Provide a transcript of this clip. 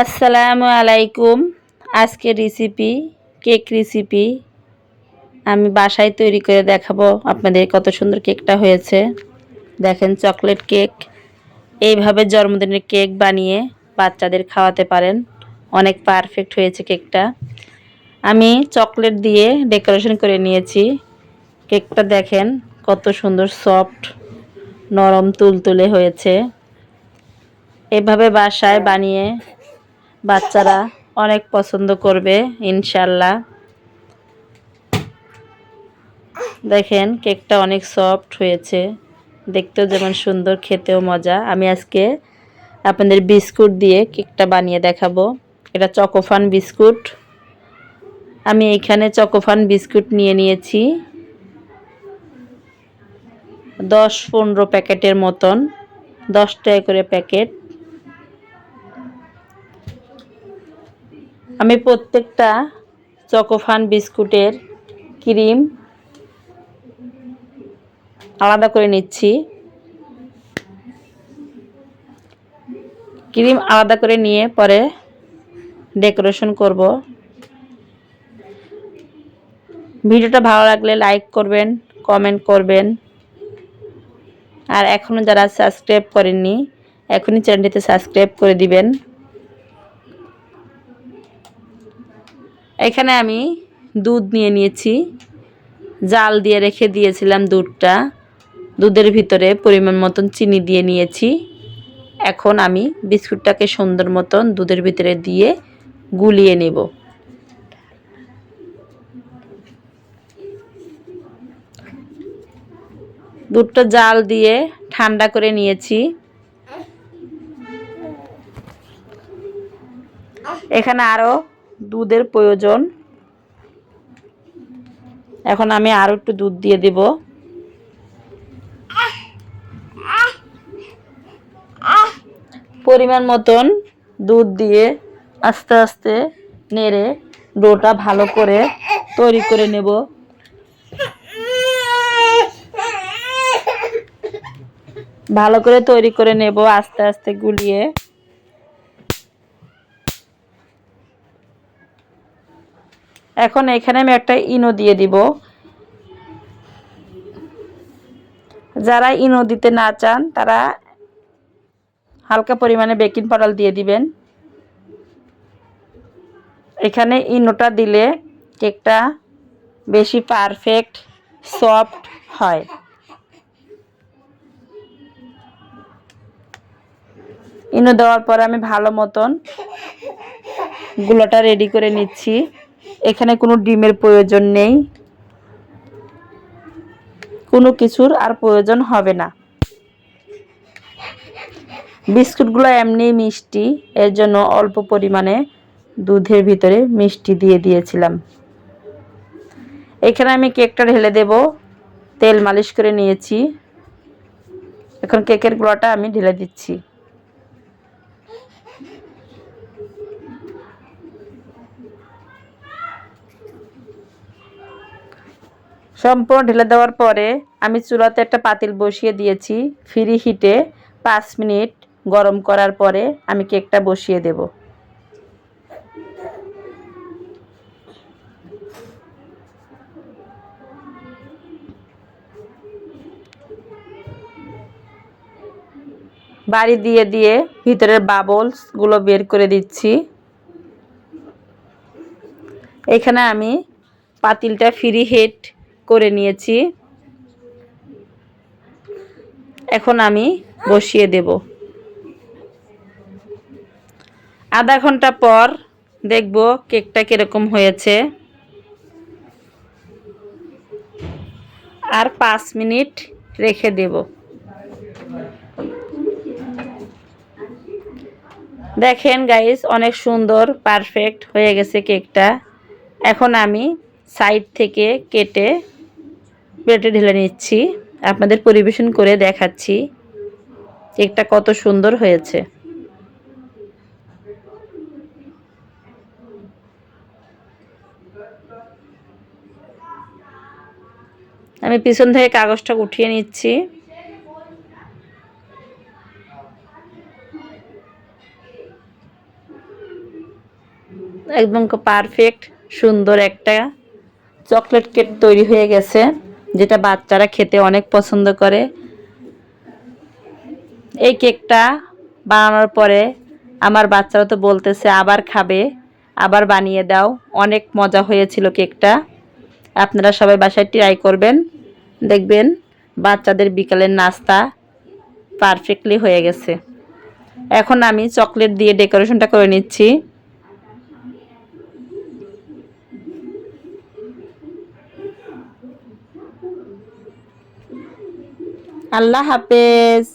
আসসালামু আলাইকুম। আজকে রেসিপি কেক রেসিপি আমি বাসায় তৈরি করে দেখাবো আপনাদের কত সুন্দর কেকটা হয়েছে। দেখেন চকলেট কেক এইভাবে জন্মদিনের কেক বানিয়ে বাচ্চাদের খাওয়াতে পারেন। অনেক পারফেক্ট হয়েছে কেকটা আমি চকলেট দিয়ে ডেকোরেশন করে নিয়েছি। কেকটা দেখেন কত সুন্দর সফট নরম, তুলতুলে হয়েছে। এভাবে বাসায় বানিয়ে বাচ্চারা অনেক পছন্দ করবে, ইনশাল্লাহ। দেখেন, কেকটা অনেক সফট হয়েছে। দেখতেও যেমন সুন্দর, খেতেও মজা। আমি আজকে আপনাদের বিস্কুট দিয়ে কেকটা বানিয়ে দেখাবো। এটা চকোফান বিস্কুট। আমি এখানে চকোফান বিস্কুট নিয়ে নিয়েছি। দশ পনেরো প্যাকেটের মতন, দশ টাকা করে প্যাকেট। আমি প্রত্যেকটা চকোফান বিস্কুটের ক্রিম আলাদা করে নিচ্ছি। ক্রিম আলাদা করে নিয়ে পরে ডেকোরেশন করব। ভিডিওটা ভালো লাগলে লাইক করবেন, কমেন্ট করবেন। আর এখনও যারা সাবস্ক্রাইব করেননি, এখনই চ্যানেলটিতে সাবস্ক্রাইব করে দিবেন। এখানে আমি দুধ নিয়ে নিয়েছি। জাল দিয়ে রেখে দিয়েছিলাম দুধটা। দুধের ভিতরে পরিমাণ মতন চিনি দিয়ে নিয়েছি। এখন আমি বিস্কুটটাকে সুন্দর মতন দুধের ভিতরে দিয়ে গুলিয়ে নেব। দুধটা জাল দিয়ে ঠান্ডা করে নিয়েছি। এখানে আরও দুধের প্রয়োজন। এখন আমি আরও একটু দুধ দিয়ে দেব। পরিমাণ মতন দুধ দিয়ে আস্তে আস্তে নেড়ে ডোটা ভালো করে তৈরি করে নেব। ভালো করে তৈরি করে নেব, আস্তে আস্তে গুলিয়ে। এখন এখানে আমি একটা ইনো দিয়ে দিব। যারা ইনো দিতে না চান, তারা হালকা পরিমাণে বেকিং পাউডার দিয়ে দিবেন। এখানে ইনোটা দিলে কেকটা বেশি পারফেক্ট, সফট হয়। ইনো দেওয়ার পর আমি ভালো মতন গুলোটা রেডি করে নিচ্ছি। এখানে কোনো ডিমের প্রয়োজন নেই। কোনো কিছুর আর প্রয়োজন হবে না। বিস্কুটগুলো এমনি মিষ্টি, এর জন্য অল্প পরিমাণে দুধের ভিতরে মিষ্টি দিয়ে দিয়েছিলাম। এখানে আমি কেকটা ঢেলে দেব। তেল মালিশ করে নিয়েছি। এখন কেকের গুঁড়াটা আমি ঢেলে দিচ্ছি। সম্পূর্ণ ঢেলে দেওয়ার পরে আমি চুলাতে একটা পাতিল বসিয়ে দিয়েছি ফ্রি হিটে পাঁচ মিনিট গরম করার পরে আমি কেকটা বসিয়ে দেব। বাড়ি দিয়ে দিয়ে ভিতরের বাবলসগুলো বের করে দিচ্ছি। এখানে আমি পাতিলটা ফ্রি হিট করে নিয়েছি। এখন আমি বসিয়ে দেব। আধা ঘণ্টা পর দেখব কেকটা কীরকম হয়েছে। আর পাঁচ মিনিট রেখে দেব। দেখেন গাইস অনেক সুন্দর পারফেক্ট হয়ে গেছে কেকটা। এখন আমি সাইড থেকে কেটে প্লেটে ঢেলে নিচ্ছি। আপনাদের পরিবেশন করে দেখাচ্ছি কেকটা কত সুন্দর হয়েছে। আমি পিছন থেকে কাগজটা উঠিয়ে নিচ্ছি। একদম পারফেক্ট, সুন্দর একটা চকলেট কেক তৈরি হয়ে গেছে। যেটা বাচ্চারা খেতে অনেক পছন্দ করে। এই কেকটা বানানোর পরে আমার বাচ্চারা তো বলতেছে, আবার খাবে, আবার বানিয়ে দাও। অনেক মজা হয়েছিল কেকটা। আপনারা সবাই বাসায় ট্রাই করবেন। দেখবেন বাচ্চাদের বিকালের নাস্তা পারফেক্টলি হয়ে গেছে। এখন আমি চকলেট দিয়ে ডেকোরেশনটা করে নিচ্ছি। আল্লাহ হাফেজ।